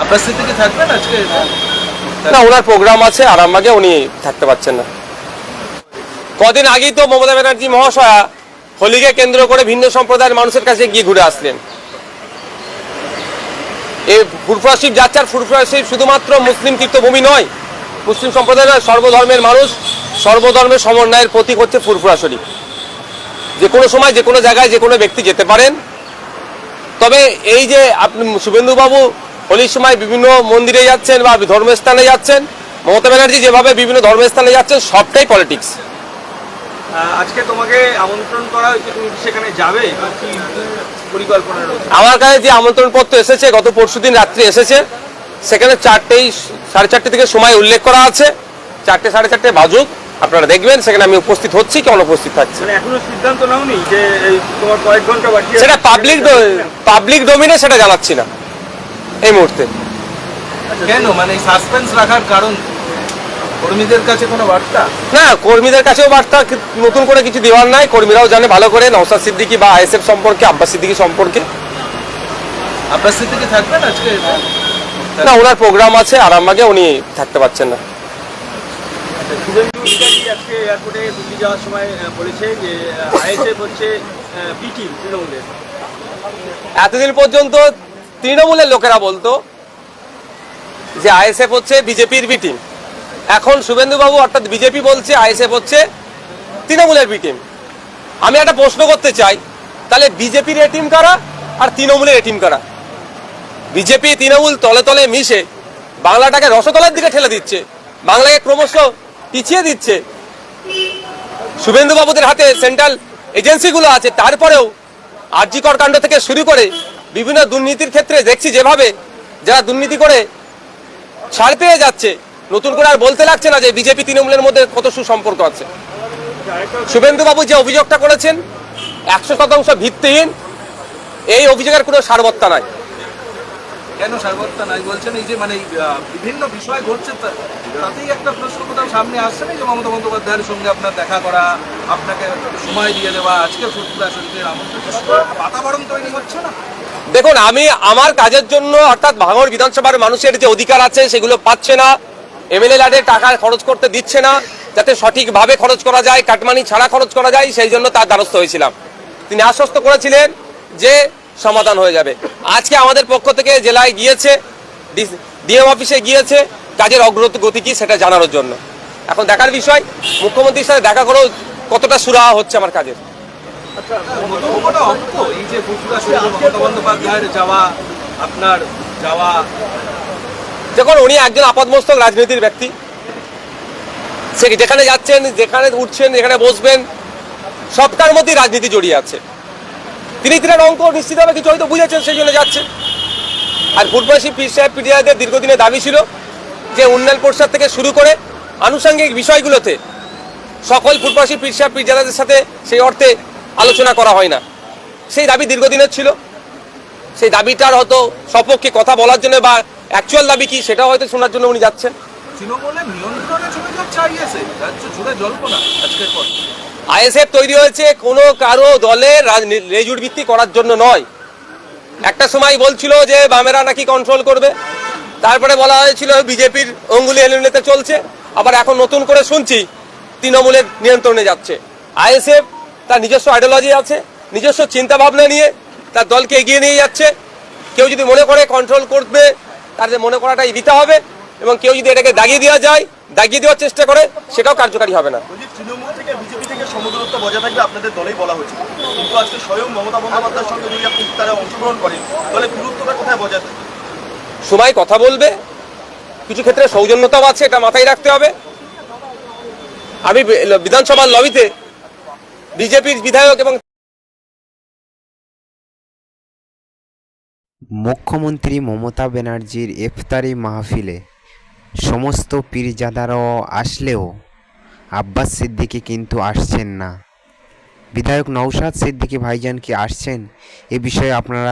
আপনার না ওনার প্রোগ্রাম আছে আরামবাগে উনি থাকতে পারছেন না। কদিন আগেই তো মমতা ব্যানার্জি মহাশয়া হোলিকে কেন্দ্র করে ভিন্ন সম্প্রদায়ের মানুষের কাছে গিয়ে ঘুরে আসলেন। এই ফুরফুরা শিব আর ফুরফুরা শিব শুধুমাত্র মুসলিম তীর্থভূমি নয়, মুসলিম সম্প্রদায়ের সর্বধর্মের মানুষ, সর্বধর্মের সমন্বয়ের প্রতীক হচ্ছে ফুরফুরা শরীফ। যে কোনো সময়, যে কোনো জায়গায় যে কোনো ব্যক্তি যেতে পারেন। তবে এই যে আপনি শুভেন্দুবাবু হোলির সময় বিভিন্ন মন্দিরে যাচ্ছেন বা ধর্মস্থানে যাচ্ছেন। মমতা ব্যানার্জি যেভাবে বিভিন্ন ধর্মস্থানে যাচ্ছেন সবটাই পলিটিক্স আজকে তোমাকে আমন্ত্রণ করা হয়েছে তুমি সেখানে যাবে? পরিকল্পনা আমার কাছে যে আমন্ত্রণ পত্র এসেছে গত পরশুদিন রাত্রে এসেছে। সেখানে চারটেই সাড়ে চারটে থেকে সময় উল্লেখ করা আছে। চারটে সাড়ে চারটে বাজুক। আপনারা দেখবেন সেখানে আমি উপস্থিত হচ্ছি কি অনুপস্থিত থাকছি। এখনও সিদ্ধান্ত নাওনি যে তোমার কয়েক ঘণ্টা বাকি সেটা পাবলিক পাবলিক ডোমিনে সেটা জানাচ্ছি না। এই মুহূর্তে। কেন? মানে সাসপেন্স রাখার কারণ কর্মীদের কাছে কোনো বার্তা? না কর্মীদের কাছেও বার্তা নতুন করে কিছু দেওয়ার নাই। কর্মীরাও জানে ভালো করে নওসাদ সিদ্দিকি বা আইএসএফ সম্পর্কে আব্বাস সিদ্দিকি সম্পর্কে। আপনার স্থিতি কি থাকবেন আজকে? না ওনার প্রোগ্রাম আছে আরামবাগে উনি থাকতে পারছেন না। শুভেন্দু আজকে এয়ারপোর্টে দিল্লি যাওয়ার সময় বলেছে যে আইএসএফ হচ্ছে বি তৃণমূলের। এতদিন পর্যন্ত তৃণমূলের লোকেরা বলতো যে আইএসএফ হচ্ছে বিজেপির বি টিম এখন শুভেন্দুবাবু অর্থাৎ বিজেপি বলছে আইএসএফ হচ্ছে তৃণমূলের বি টিম আমি একটা প্রশ্ন করতে চাই, তাহলে বিজেপির এ টিম কারা আর তৃণমূলের এ টিম কারা? বিজেপি তৃণমূল তলে তলে মিশে বাংলাটাকে রসতলার দিকে ঠেলে দিচ্ছে, বাংলাকে ক্রমশ পিছিয়ে দিচ্ছে। শুভেন্দুবাবুদের হাতে সেন্ট্রাল এজেন্সিগুলো আছে, তারপরেও আর্যিকর কাণ্ড থেকে শুরু করে বিভিন্ন দুর্নীতির ক্ষেত্রে দেখছি যেভাবে যারা দুর্নীতি করে ছাড় পেয়ে যাচ্ছে, নতুন করে আর বলতে লাগছে না যে বিজেপি তৃণমূলের মধ্যে কত সুসম্পর্ক আছে। শুভেন্দুবাবু যে অভিযোগটা করেছেন, একশো শতাংশ ভিত্তিহীন, এই অভিযোগের কোনো সারবত্তা নাই। কেন সার্বত্তা নাই বলছেন? এই যে মানে বিভিন্ন বিষয় ঘটছে একটা প্রশ্ন কোথাও সামনে আসছে না বন্দ্যোপাধ্যায়ের সঙ্গে আপনার দেখা করা, আপনাকে সময় দিয়ে দেওয়া আজকে বাতাবরণ তৈরি হচ্ছে না? দেখুন, আমি আমার কাজের জন্য, অর্থাৎ ভাঙর বিধানসভার মানুষের যে অধিকার আছে, সেগুলো পাচ্ছে না। এমএলএ লাডের টাকা খরচ করতে দিচ্ছে না, যাতে সঠিকভাবে খরচ করা যায়, কাটমানি ছাড়া খরচ করা যায়, সেই জন্য তার দ্বারস্থ হয়েছিলাম। তিনি আশ্বস্ত করেছিলেন যে সমাধান হয়ে যাবে। আজকে আমাদের পক্ষ থেকে জেলায় গিয়েছে ডিএম অফিসে গিয়েছে, কাজের অগ্রগতি কি সেটা জানানোর জন্য। এখন দেখার বিষয়, মুখ্যমন্ত্রীর সাথে দেখা করেও কতটা সুরাহা হচ্ছে আমার কাজের? নতুন কোনো অঙ্ক এই যে ফুটবল শরীরে বন্দ্যোপাধ্যায়ের যাওয়া আপনার যাওয়া। যখন উনি একজন আপাদমস্তক রাজনীতির ব্যক্তি। সে যেখানে যাচ্ছেন যেখানে উঠছেন যেখানে বসবেন সবটার মধ্যেই রাজনীতি জড়িয়ে আছে। তিনি তিনার অঙ্ক নিশ্চিতভাবে কিছু হয়তো বুঝেছেন সেই জন্য যাচ্ছেন। আর ফুটবলশী পীর সাহেব পিডিয়াদের দীর্ঘদিনের দাবি ছিল যে উন্নয়ন পরিষদ থেকে শুরু করে আনুষঙ্গিক বিষয়গুলোতে সকল ফুটবলশী পীর সাহেব পিরজাদাদের সাথে সেই অর্থে আলোচনা করা হয় না। সেই দাবি দীর্ঘদিনের ছিল। সেই দাবিটার হয়তো সপক্ষে কথা বলার জন্য বা অ্যাকচুয়াল দাবি কি সেটাও হয়তো শোনার জন্য উনি যাচ্ছেন। আইএসএফ। তৈরি হয়েছে কোনো কারও দলের রেজুট ভিত্তি করার জন্য নয়। একটা সময় বলছিল যে বামেরা নাকি কন্ট্রোল করবে। তারপরে বলা হয়েছিল বিজেপির অঙ্গুলি এলিমিনেতে চলছে। আবার এখন নতুন করে শুনছি তৃণমূলের নিয়ন্ত্রণে যাচ্ছে। আইএসএফ তার নিজস্ব আইডিওলজি আছে নিজস্ব চিন্তা ভাবনা নিয়ে তার দলকে এগিয়ে নিয়ে যাচ্ছে। কেউ যদি মনে করে কন্ট্রোল করবে তার যে মনে করাটাই দিতে হবে এবং কেউ যদি এটাকে দাগিয়ে দেওয়া যায় দাগিয়ে দেওয়ার চেষ্টা করে সেটাও কার্যকারী হবে না। বলছি তৃণমূল থেকে বিজেপি থেকে সমদূরত্ব বজায় থাকবে আপনাদের দলেই বলা হয়েছে কিন্তু আজকে স্বয়ং মমতা বন্দ্যোপাধ্যায়ের সঙ্গে যদি আপনি তারা অংশগ্রহণ করেন তাহলে দূরত্বটা কোথায় বজায় থাকবে? সময় কথা বলবে কিছু ক্ষেত্রে সৌজন্যতাও আছে এটা মাথায় রাখতে হবে। আমি বিধানসভার লবিতে বিজেপির বিধায়ক এবং মুখ্যমন্ত্রী মমতা ব্যানার্জির ইফতারি মাহফিলে সমস্ত পীরজাদারাও আসলেও আব্বাস সিদ্দিকি কিন্তু আসছেন না। বিধায়ক নৌশাদ সিদ্দিকি ভাইজান কি আসছেন? এ বিষয়ে আপনারা